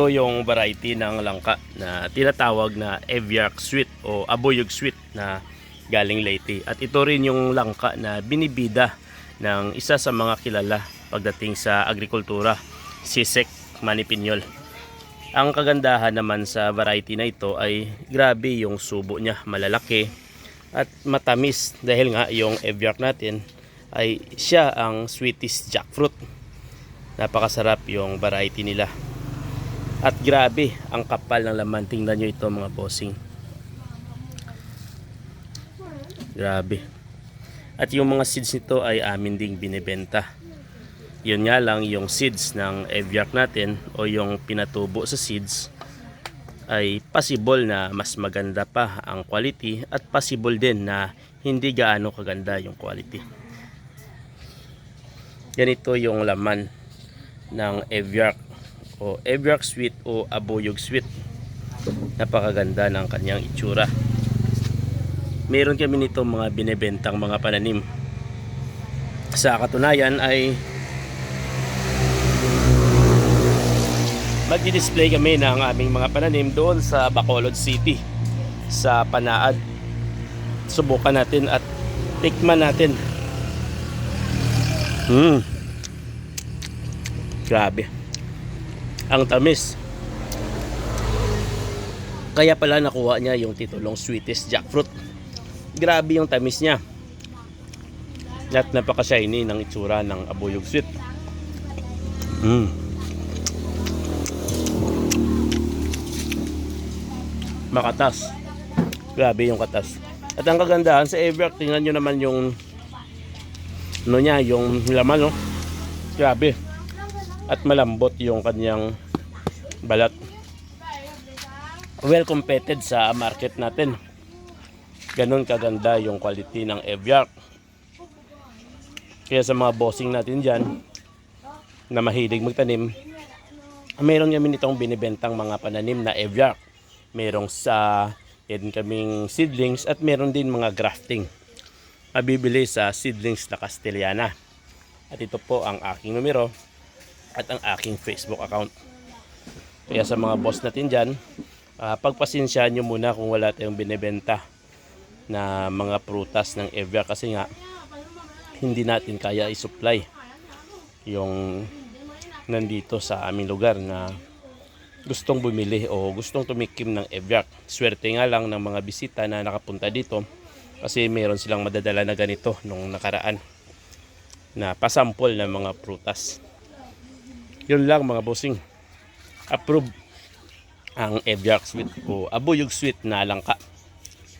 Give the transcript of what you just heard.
Ito yung variety ng langka na tinatawag na Eviac Sweet o Aboyog Sweet na galing Leyte. At ito rin yung langka na binibida ng isa sa mga kilala pagdating sa agrikultura, si Sek Manipinyol. Ang kagandahan naman sa variety na ito ay grabe yung subo niya, malalaki at matamis dahil nga yung Eviac natin ay siya ang sweetest jackfruit. Napakasarap yung variety nila. At grabe, ang kapal ng laman. Tingnan nyo ito mga bossing. Grabe. At yung mga seeds nito ay amin ding binibenta. Yun nga lang yung seeds ng Eviac natin o yung pinatubo sa seeds ay possible na mas maganda pa ang quality at possible din na hindi gaano kaganda yung quality. Ganito yung laman ng Eviac o Eviac Sweet o Aboyog Sweet. Napakaganda ng kanyang itsura. Meron kami nito mga binebentang mga pananim. Sa katunayan ay magdi-display kami ng aming mga pananim doon sa Bacolod City sa Panaad. Subukan natin at tikman natin. Hmm. Grabe. Ang tamis. Kaya pala nakuha niya yung titulong sweetest jackfruit. Grabe yung tamis niya. At napaka-shiny ng itsura ng abuyog sweet. Mm. Makatas. Grabe yung katas. At ang kagandahan sa Everett, tingnan nyo naman yung ano niya, yung laman, no? Grabe. At malambot yung kanyang balat. Well competed sa market natin. Ganon kaganda yung quality ng Eviac. Kaya sa mga bossing natin dyan, na mahilig magtanim, mayroon kami nitong binibentang mga pananim na Eviac. Merong sa meron kaming seedlings at meron din mga grafting. Mabibili sa seedlings na Castellana. At ito po ang aking numero at ang aking Facebook account. Kaya sa mga boss natin dyan, ah, pagpasensyahan nyo muna kung wala tayong binibenta na mga prutas ng Evia kasi nga hindi natin kaya i-supply yung nandito sa aming lugar na gustong bumili o gustong tumikim ng Eviac. Swerte nga lang ng mga bisita na nakapunta dito kasi meron silang madadala na ganito nung nakaraan na pasampol ng mga prutas. Yun lang mga bossing. Approve ang Eviac sweet o abuyog sweet na langka.